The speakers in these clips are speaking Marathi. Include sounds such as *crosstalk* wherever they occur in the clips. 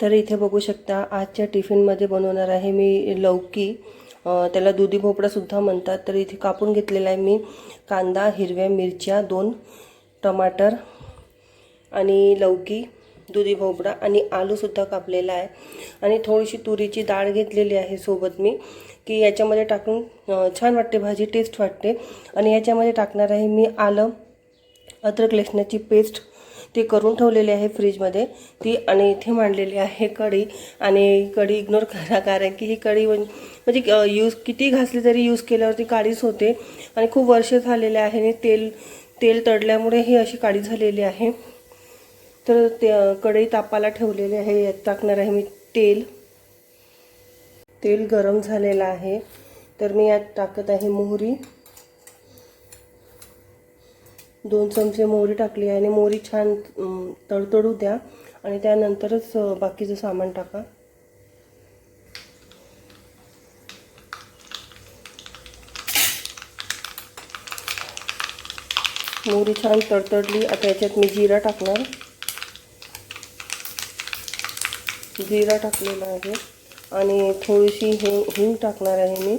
तर इथे बघू शकता आजच्या टिफिनमध्ये बनवणार आहे मी लौकी. त्याला दुधी भोपळासुद्धा म्हणतात. तर इथे कापून घेतलेला आहे मी कांदा हिरव्या मिरच्या दोन टमाटर आणि लौकी दुधी भोपळा आणि आलूसुद्धा कापलेला आहे. आणि थोडीशी तुरीची डाळ घेतलेली आहे सोबत मी की याच्यामध्ये टाकून छान वाटते भाजी टेस्ट वाटते. आणि याच्यामध्ये टाकणार आहे मी आलं अद्रक लसणाची पेस्ट ते करून ठेवलेली आहे फ्रीजमध्ये. ती आणि इथे मांडलेली आहे कढी. आणि कढी इग्नोर करा कारण की ही कढी म्हणजे यूज किती घासली तरी यूज केल्यावरती काळीच होते. आणि खूप वर्ष झालेले आहे आणि तेल तेल तडल्यामुळे ही अशी काळी झालेली आहे. तर ते कढई तापाला ठेवलेली आहे. यात टाकणार आहे मी तेल. तेल गरम झालेलं आहे. तर मी यात टाकत आहे मोहरी. दोन चमचे मोहरी टाकली आहे आणि मोहरी छान तडतडू द्या. आणि त्यानंतरच बाकीचं सामान टाका. मोहरी छान तडतडली. आता याच्यात मी जिरा टाकणार. जिरा टाकलेला आहे. आणि थोडीशी हिंग हिंग टाकणार आहे मी.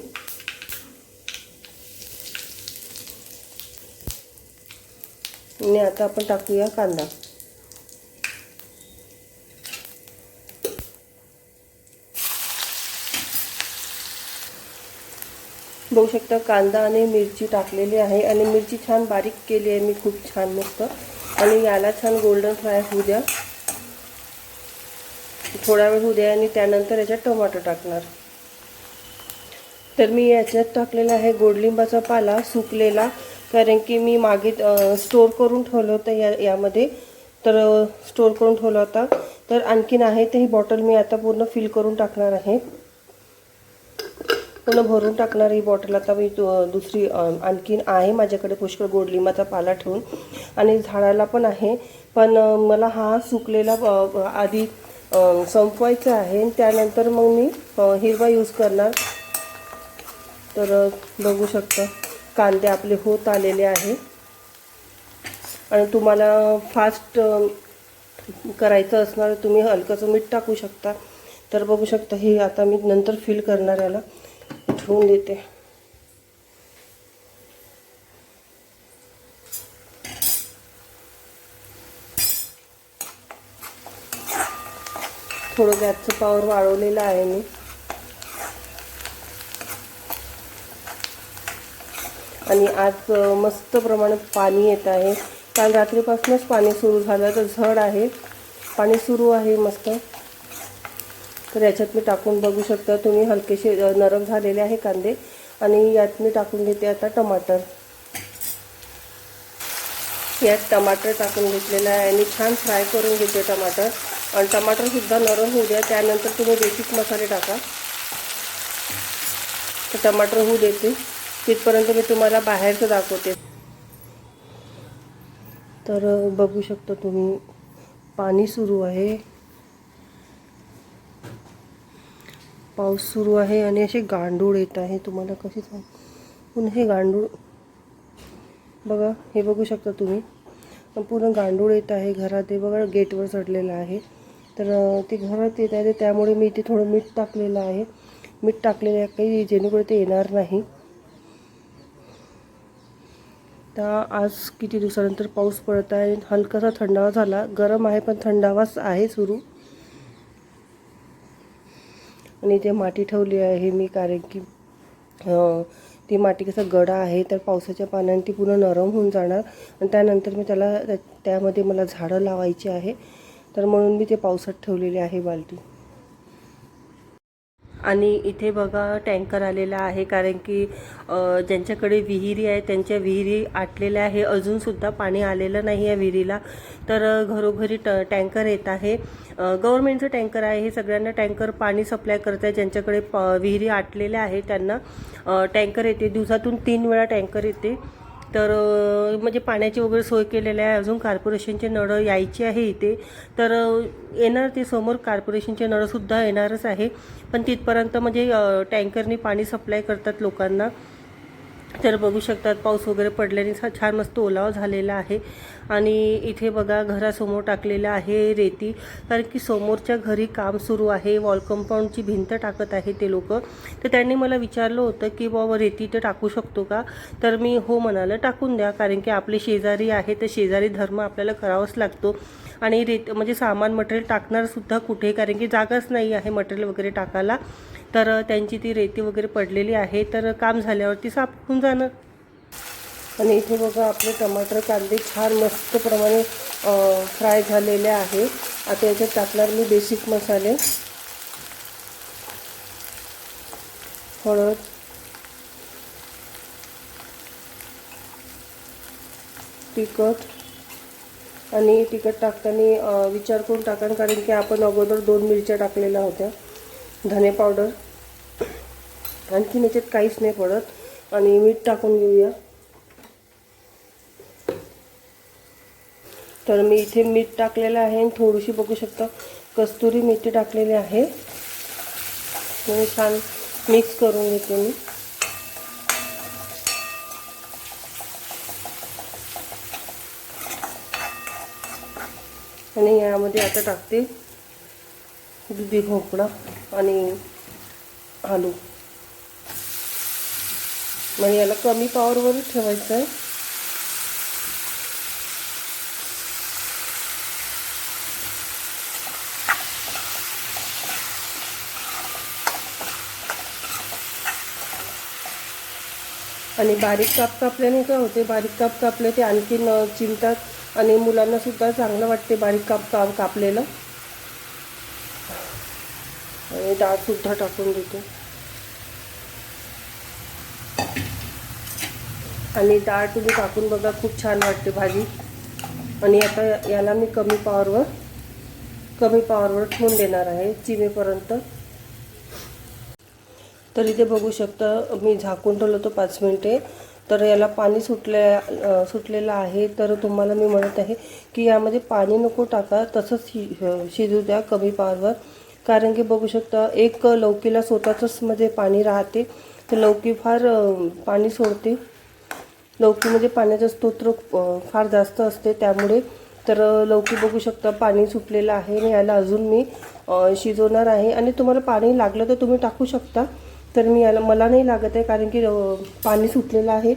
आणि आता आपण टाकूया कांदा. बघू शकता कांदा आणि मिरची टाकलेली आहे आणि मिरची छान बारीक केली आहे मी खूप छान मस्त. आणि याला छान गोल्डन फ्राय होऊ द्या. थोडा वेळ होऊ द्या आणि त्यानंतर याच्यात टोमॅटो टाकणार. तर मी याच्यात टाकलेला आहे गोडलिंबाचा पाला सुकलेला. कारण की मी मागे स्टोर करून ठेवलं होतं या यामध्ये. तर स्टोर करून ठेवला होता. तर आणखीन आहे ते ही बॉटल मी आता पूर्ण फिल करून टाकणार आहे. पूर्ण भरून टाकणार ही बॉटल आता मी दु- दुसरी आणखीन आहे माझ्याकडे पुष्कळ गोडलिंबाचा पाला ठेवून. आणि झाडाला पण आहे. पण मला हा सुकलेला आधी संपवायचा आहे. त्यानंतर मग मी हिरवा यूज करणार. तर बघू शकता. कांदे आपले होत आलेले आहे. आणि तुम्हाला फास्ट करायचं असणार तुम्ही हलकंसं मीठ टाकू शकता. तर बघू शकता हे आता मी नंतर फिल करणार याला. ठेवून देते. थोडं गॅसचं पावर वाढवलेलं आहे मी. आणि आज मस्त प्रमाणात पाणी येत आहे. काल रात्रीपासूनच पाणी सुरू झालं तर झड आहे. पाणी सुरू आहे मस्त. तर याच्यात मी टाकून बघू शकता तुम्ही हलकेसे नरम झालेले आहे कांदे. आणि यात मी टाकून घेते आता टमाटर. यात टमाटर टाकून घेतलेलं आहे आणि छान फ्राय करून घेते टमाटर. आणि टमाटरसुद्धा नरम होऊ द्या त्यानंतर तुम्ही बेसिक मसाले टाका. तर टमाटर होऊ देते तिथपर्यंत मी तुम्हाला बाहेरचं दाखवते. तर बघू शकता तुम्ही पाणी सुरू आहे. पाऊस सुरू आहे आणि असे गांडूळ येत आहे. तुम्हाला कसे सांग पुन्हा हे गांडूळ बघा हे बघू शकता तुम्ही. पूर्ण गांडूळ येत आहे घरात. हे बघा गेटवर चढलेलं आहे. तर ते घरात येत आहे. त्यामुळे मी इथे थोडं मीठ टाकलेलं आहे. मीठ टाकलेलं आहे काही जेणेकरून ते येणार नाही. तर आज किती दिवसानंतर पाऊस पडत आहे. हलकासा थंडावा झाला. गरम आहे पण थंडावाच आहे सुरू. आणि ते माती ठेवली आहे मी कारण की ती माती कसं गडा आहे तर पावसाच्या पाण्याने ती पूर्ण नरम होऊन जाणार. आणि त्यानंतर मी त्याला त्या- त्यामध्ये मला झाडं लावायची आहे. तर म्हणून मी ते पावसात ठेवलेली आहे बाल्टी. आणि इथे बघा टँकर आलेला आहे कारण की ज्यांच्याकडे विहिरी आहे त्यांच्या विहिरी आटलेल्या आहे. अजूनसुद्धा पाणी आलेलं नाही आहे विहिरीला. तर घरोघरी ट टँकर येत आहे. गव्हर्मेंटचं टँकर आहे. हे सगळ्यांना टँकर पाणी सप्लाय करत आहे ज्यांच्याकडे प विहिरी आटलेल्या आहे त्यांना टँकर येते. दिवसातून तीन वेळा टँकर येते. तर म्हणजे पाण्याची वगैरे सोय केलेली आहे. अजून कॉर्पोरेशनचे नळं यायची आहे इथे. तर येणार ते समोर कॉर्पोरेशनचे नळंसुद्धा येणारच आहे. पण तिथपर्यंत म्हणजे टँकरनी पाणी सप्लाय करतात लोकांना. तर बघू शकतात पाऊस वगैरे पडल्याने छान मस्त ओलावा झालेला आहे. आणि इथे बघा घरासमोर टाकलेलं आहे रेती. कारण की समोरच्या घरी काम सुरू आहे वॉल कंपाऊंडची भिंत टाकत आहे ते लोक. तर त्यांनी मला विचारलं होतं की बाबा रेती तर टाकू शकतो का? तर मी हो म्हणालं टाकून द्या कारण की आपले शेजारी आहे तर शेजारी धर्म आपल्याला करावाच लागतो. आणि रेत म्हणजे सामान मटेरियल टाकणारसुद्धा कुठे? कारण की जागाच नाही आहे मटेरियल वगैरे टाकायला. तर त्यांची ती रेती वगैरे पडलेली आहे. तर काम झाल्यावरती साफ होऊन जाणार आणि इथे बघा आपले टमाटर कांदे छान मस्त प्रमाणे फ्राय झालेले आहे. आता याच्यात टाकणार मी बेसिक मसाले. हळद. तिखट. आणि तिखट टाकताना विचार करून टाकान कारण की आपण अगोदर दोन मिरच्या टाकलेल्या होत्या. धने पावडर आणखीन याच्यात काहीच नाही पडत. आणि मीठ टाकून घेऊया. तर मी इथे मीठ टाकलेलं आहे आणि थोडीशी बघू शकता कस्तुरी मेथी टाकलेली आहे. आणि छान मिक्स करून घेते मी. आणि यामध्ये आता टाकते. दुधी भोपळा आणि आलू. म्हणजे याला कमी पॉवरवरच ठेवायचं आहे आणि बारीक काप कापल्याने काय होते बारीक काप कापले ते आणखीन चिमतात आणि मुलांनासुद्धा चांगलं वाटते बारीक काप काप कापलेलं. आणि डाळ सुद्धा टाकून देते. आणि डाळ तुम्ही टाकून बघा खूप छान वाटते भाजी. आणि आता याला मी कमी पॉवरवर कमी पॉवरवर ठेवून देणार आहे चिमेपर्यंत. तर इथे बघू शकता मी झाकून ठेवलं होतं पाच मिनिटे. तर याला पाणी सुटले सुटलेलं आहे. तर तुम्हाला मी म्हणत आहे की यामध्ये पाणी नको टाका तसंच शि शिजू द्या कमी पावरवर. कारण की बघू शकता एक लौकीला स्वतःचंच मध्ये पाणी राहते. तर लौकी फार पाणी सोडते. लौकीमध्ये म्हणजे पाण्याचं स्तोत्र फार जास्त असते. त्यामुळे तर लौकी बघू शकता पाणी सुटलेलं आहे आणि याला अजून मी शिजवणार आहे. आणि तुम्हाला पाणी लागलं तर तुम्ही टाकू शकता. तर मी याला मला नाही लागत आहे कारण की पाणी सुटलेलं आहे.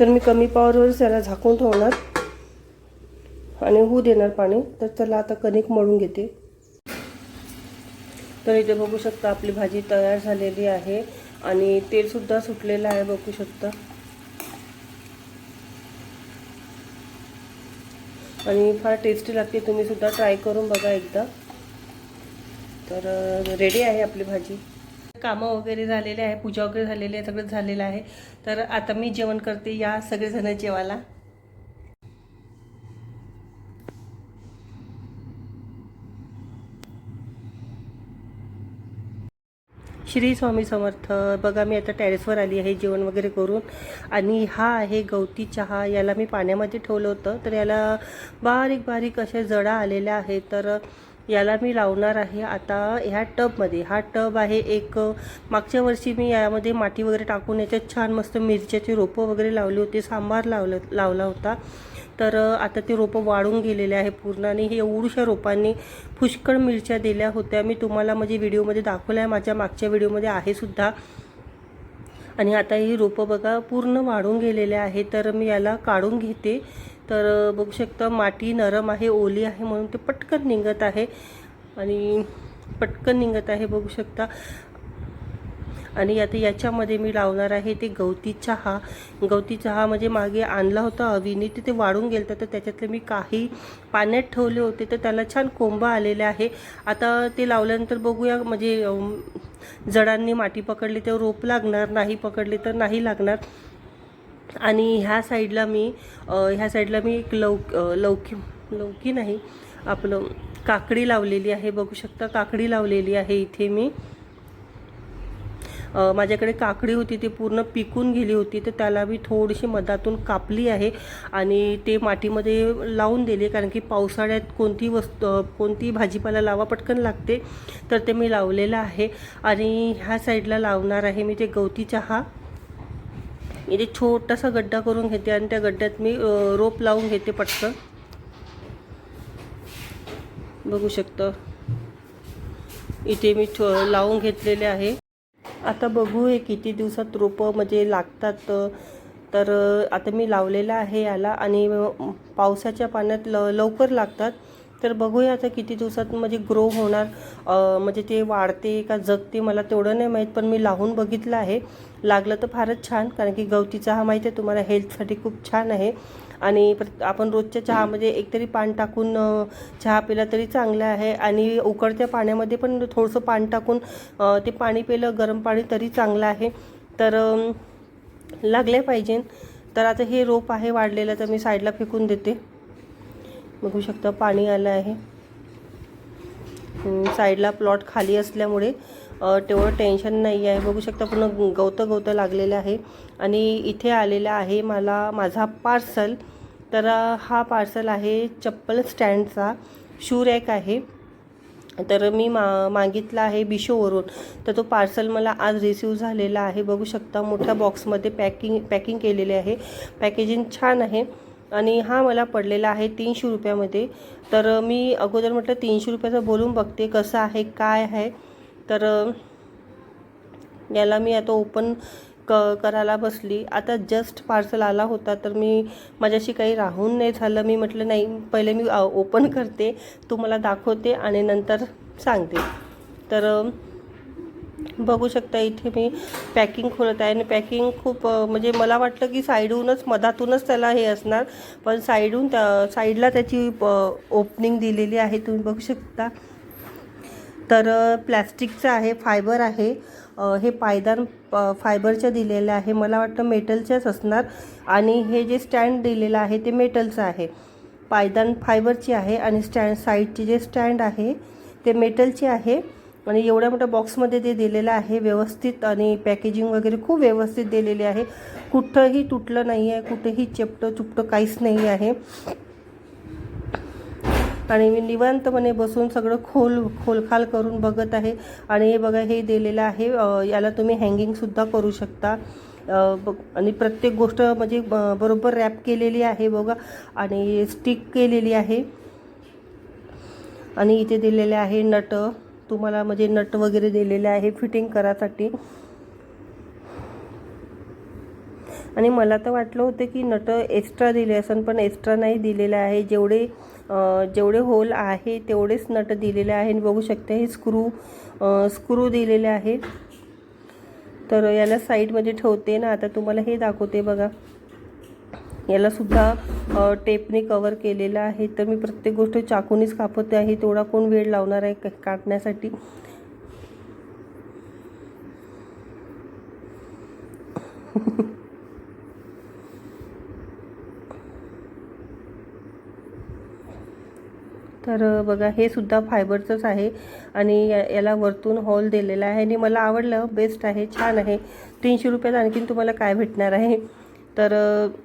तर मी कमी पॉवरवरच याला झाकून ठेवणार. आणि होऊ देणार पाणी. तर चला आता कणिक मळून घेते. तर इथे बघू शकता आपली भाजी तयार झालेली आहे. आणि तेलसुद्धा सुटलेलं आहे बघू शकता. आणि फार टेस्टी लागते तुम्ही सुद्धा ट्राय करून बघा एकदा. तर रेडी आहे आपली भाजी. कामं वगैरे झालेले आहे पूजा वगैरे झालेली आहे सगळं झालेलं आहे. तर आता मी जेवण करते या सगळेजण जेवायला. श्री स्वामी समर्थ. बघा मी आता टेरेसवर आली आहे जेवण वगैरे करून. आणि हा आहे गवती चहा. याला मी पाण्यामध्ये ठेवलं होतं. तर याला बारीक बारीक अशा जडा आलेल्या आहेत. तर याला मी लावणार आहे आता ह्या टबमध्ये. हा टब आहे एक मागच्या वर्षी मी यामध्ये माती वगैरे टाकून याच्यात छान मस्त मिरच्याचे रोपं वगैरे लावली होती. सांबार लावलं लावला होता. तर आता ते रोपं वाढून गेलेले आहे पूर्ण आणि हे एवढ्याशा रोपांनी पुष्कळ मिरच्या दिल्या होत्या. मी तुम्हाला म्हणजे व्हिडिओमध्ये दाखवल्या आहे माझ्या मागच्या व्हिडिओमध्ये आहे सुद्धा. आणि आता ही रोपं बघा पूर्ण वाढून गेलेले आहे तर मी याला काढून घेते. तर बघू शकता माती नरम आहे ओली आहे म्हणून ते पटकन निघत आहे. आणि पटकन निघत आहे बघू शकता. आणि आता याच्यामध्ये मी लावणार आहे ते गवती चहा. गवती चहा म्हणजे मागे आणला होता अविनी ते ते वाढून गेलं तर त्याच्यातले मी काही पाण्यात ठेवले होते. तर त्याला छान कोंबा आलेले आहे. आता ते लावल्यानंतर बघूया म्हणजे जडांनी माती पकडली तर रोप लागणार नाही पकडली तर नाही लागणार. आणि ह्या साईडला मी ह्या साईडला मी एक लव लौकी लौकी नाही आपलं काकडी लावलेली आहे. बघू शकता काकडी लावलेली आहे इथे मी. माझ्याकडे काकडी होती ती पूर्ण पिकून गेली होती तर त्याला मी थोडीशी मधातून कापली आहे आणि ते मातीमध्ये लावून दिले कारण की पावसाळ्यात कोणती वस्तू कोणती भाजीपाला लावा पटकन लागते तर ते मी लावलेलं आहे. आणि ह्या साईडला लावणार आहे मी ते गवती चहा. इथे छोटासा गड्डा करून घेते आणि त्या गड्ड्यात मी रोप लावून घेते पटकन. बघू शकता. इथे मी छो लावून घेतलेले आहे. आता बघू हे किती दिवसात रोपं म्हणजे लागतात. तर आता मी लावलेलं आहे याला आणि पावसाच्या पाण्यात ल लवकर लागतात. तर बघूया आता किती दिवसात म्हणजे ग्रो होणार. म्हणजे ते वाढते का जगते मला तेवढं नाही माहीत पण मी लावून बघितलं आहे. लागलं तर फारच छान कारण की गवतीचा हा माहिती आहे तुम्हाला हेल्थसाठी खूप छान आहे. आणि आपण रोजच्या चहामध्ये एकतरी पान टाकून चहा पिला तरी चांगलं आहे आणि उकळत्या पाण्यामध्ये पण थोडंसं पान टाकून ते पाणी पिलं गरम पाणी तरी चांगलं आहे. तर लागले पाहिजे. तर आता हे रोप आहे वाढलेलं तर मी साईडला फेकून देते. बघू शकता पाणी आलं आहे. साईडला प्लॉट खाली असल्यामुळे तेवढं टेन्शन नाही आहे बघू शकता पूर्ण गवतं गवतं लागलेलं आहे. आणि इथे आलेला आहे मला माझा पार्सल तर हा पार्सल आहे चप्पल स्टँडचा शू रॅक आहे. तर मी मा मागितला आहे बिशोवरून तर तो पार्सल मला आज रिसीव झालेला आहे. बघू शकता मोठ्या बॉक्समध्ये पॅकिंग पॅकिंग केलेले आहे. पॅकेजिंग छान आहे. आणि हा मला पडलेला आहे तीनशे रुपयामध्ये. तर मी अगोदर म्हटलं तीनशे रुपयाचं बोलून बघते कसं आहे काय आहे. तर याला मी आता ओपन क करायला बसली. आता जस्ट पार्सल आला होता तर मी माझ्याशी काही राहून नाही झालं. मी म्हटलं नाही पहिले मी ओपन करते. तुम्हाला दाखवते आणि नंतर सांगते. तर बघू शकता इथे मी पॅकिंग खोलत आहे. आणि पॅकिंग खूप म्हणजे मला वाटलं की साईडहूनच मधातूनच त्याला हे असणार. पण साईडहून त्या साईडला त्याची ओपनिंग दिलेली आहे. तुम्ही बघू शकता. तर प्लॅस्टिकचं आहे फायबर आहे. हे पायदान फायबरचं फायबरच्या दिलेलं आहे. मला वाटतं मेटलच्याच असणार. आणि हे जे स्टँड दिलेलं आहे ते मेटलचं आहे. पायदान फायबरची आहे आणि स्टँड साईडचे जे स्टँड आहे ते मेटलचे आहे. आणि एवढ्या मोठ्या बॉक्समध्ये ते दिलेलं आहे व्यवस्थित आणि पॅकेजिंग वगैरे खूप व्यवस्थित दिलेली आहे. कुठंही तुटलं नाही आहे कुठेही चेपटं चुपटं काहीच नाही आहे आणि मी निवांतपणे बसून सगळं खोल खोलखाल करून बघत आहे. आणि हे बघा हे दिलेलं आहे. याला तुम्ही हँगिंगसुद्धा करू शकता. आणि प्रत्येक गोष्ट म्हणजे बरोबर रॅप केलेली आहे बघा. आणि स्टिक केलेली आहे. आणि इथे दिलेले आहे नट. तुम्हाला म्हणजे नट वगैरे दिलेले आहे फिटिंग करासाठी. आणि मला तर वाटलं होतं की नट एक्स्ट्रा दिले असन पण एक्स्ट्रा नाही दिलेले आहे. जेवढे जेवढे होल आहे तेवढेच नट दिलेले आहे आणि बघू शकता हे स्क्रू स्क्रू दिलेले आहे तर याला साईडमध्ये ठेवते ना आता तुम्हाला हे दाखवते बघा. याला सुद्धा टेपने कवर केलेलं आहे. तर मी प्रत्येक गोष्ट चाकूनीच कापत आहे. तेवढा कोण वेळ लावणार आहे का- *laughs* तर बघा हे सुद्धा फायबरचंच आहे आणि या याला वरतून हॉल दिलेला आहे आणि मला आवडलं बेस्ट आहे छान आहे. तीनशे रुपयात आणखीन तुम्हाला काय भेटणार आहे? तर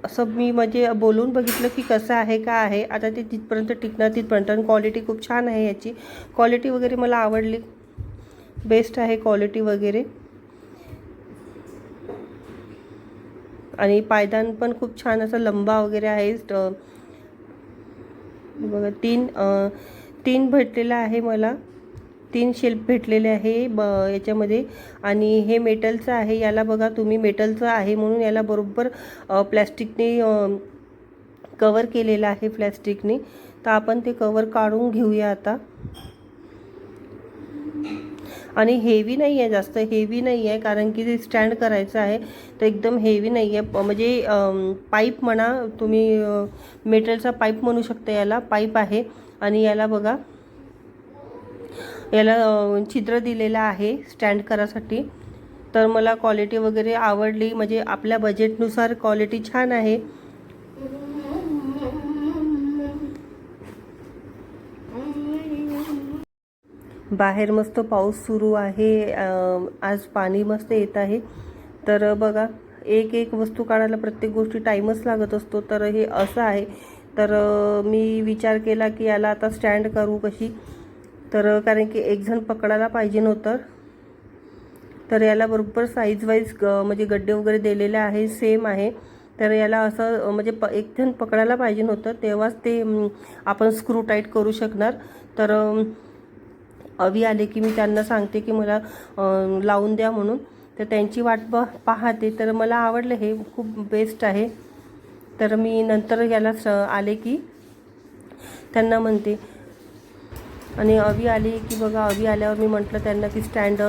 असं मी म्हणजे बोलून बघितलं की कसं आहे का आहे. आता ते तिथपर्यंत टिकणार तिथपर्यंत आणि क्वालिटी खूप छान आहे याची. क्वालिटी वगैरे मला आवडली. बेस्ट आहे क्वालिटी वगैरे. आणि पायदान पण खूप छान असं लंबा वगैरे आहे. बघा तीन तीन भेटलेलं आहे मला. तीन शेल्फ भेटलेले आहे ब याच्यामध्ये. आणि हे मेटलचं आहे याला बघा तुम्ही मेटलचं आहे म्हणून याला बरोबर प्लॅस्टिकने कवर केलेलं आहे प्लॅस्टिकने. तर आपण ते कवर काढून घेऊया आता. आणि हेवी नाही आहे जास्त हेवी नाही आहे कारण की ते स्टँड करायचं आहे तर एकदम हेवी नाही आहे प- म्हणजे पाईप म्हणा तुम्ही मेटलचा पाईप म्हणू शकता याला. पाईप आहे. आणि याला बघा याला छिद्र दिलेलं आहे स्टँड करासाठी. तर मला क्वालिटी वगैरे आवडली. म्हणजे आपल्या बजेटनुसार क्वालिटी छान आहे. बाहेर मस्त पाऊस सुरू आहे आज पाणी मस्त येत आहे. तर बघा एक एक वस्तू काढायला प्रत्येक गोष्टी टाईमच लागत असतो. तर हे असं आहे. तर मी विचार केला की याला आता स्टँड करू कशी? तर कारण की एक जण पकडायला पाहिजे नव्हतं. तर याला बरोबर साईज वाईज म्हणजे गड्डे वगैरे दिलेले आहे सेम आहे. तर याला असं म्हणजे प एक जण पकडायला पाहिजे होतं तेव्हाच ते आपण स्क्रू टाईट करू शकणार. तर अवी आले की मी त्यांना सांगते की मला लावून द्या म्हणून. तर त्यांची वाट ब पाहते. तर मला आवडलं हे खूप बेस्ट आहे. तर मी नंतर याला स आले की त्यांना म्हणते. आणि अवी आली की बघा अवी आल्यावर मी म्हटलं त्यांना की स्टँड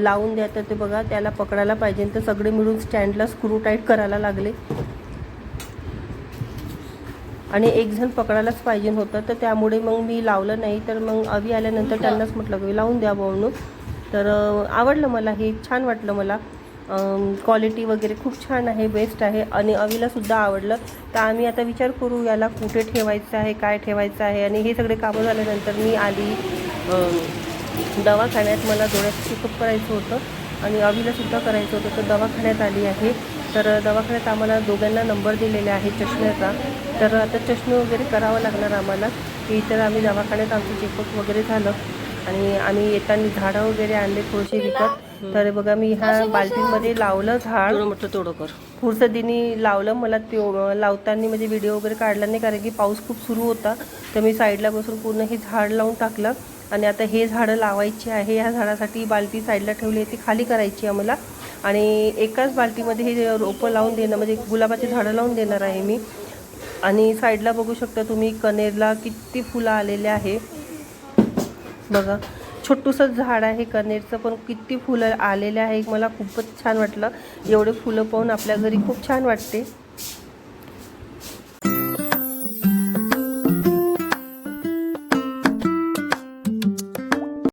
लावून द्या. तर ते बघा त्याला पकडायला पाहिजे. तर सगळे मिळून स्टँडला स्क्रू टाईट करायला लागले. आणि एक जण पकडायलाच पाहिजे होतं तर त्यामुळे मग मी लावलं नाही. तर मग अवी आल्यानंतर त्यांनाच म्हटलं की लावून द्या म्हणून तर आवडलं मला हे छान वाटलं मला. क्वालिटी वगैरे खूप छान आहे बेस्ट आहे आणि अवीला सुद्धा आवडलं. तर आम्ही आता विचार करू याला कुठे ठेवायचं आहे काय ठेवायचं आहे आणि हे सगळे कामं झाल्यानंतर मी आली दवाखान्यात. मला डोळ्याचं चेकअप करायचं होतं आणि अवीला सुद्धा करायचं होतं तर दवाखान्यात आली आहे. तर दवाखान्यात आम्हाला दोघांना नंबर दिलेले आहे चष्म्याचा. तर आता चष्मे वगैरे करावं लागणार आम्हाला. की तर आम्ही दवाखान्यात आमचं चेकअप वगैरे झालं. आणि आम्ही येताना झाडं वगैरे आणले थोडेसे विकत. तर बघा मी ह्या बाल्टीमध्ये लावलं झाड. म्हटलं तेवढं कर. पुढचं दिनी लावलं. मला ते लावताना म्हणजे व्हिडिओ वगैरे काढला नाही कारण की पाऊस खूप सुरू होता. तर मी साईडला बसून पूर्ण हे झाड लावून टाकलं. आणि आता हे झाडं लावायची आहे. ह्या झाडासाठी बाल्टी साईडला ठेवली आहे. ती खाली करायची आहे मला आणि एकाच बाल्टीमध्ये हे रोपं लावून देणं म्हणजे गुलाबाची झाडं लावून देणार आहे मी. आणि साईडला बघू शकता तुम्ही कनेरला किती फुलं आलेले आहे. बघा छोटूसंच झाड आहे कनेरचं पण किती फुलं आलेले आहे. मला खूपच छान वाटलं. एवढे फुलं पाहून आपल्या घरी खूप छान वाटते.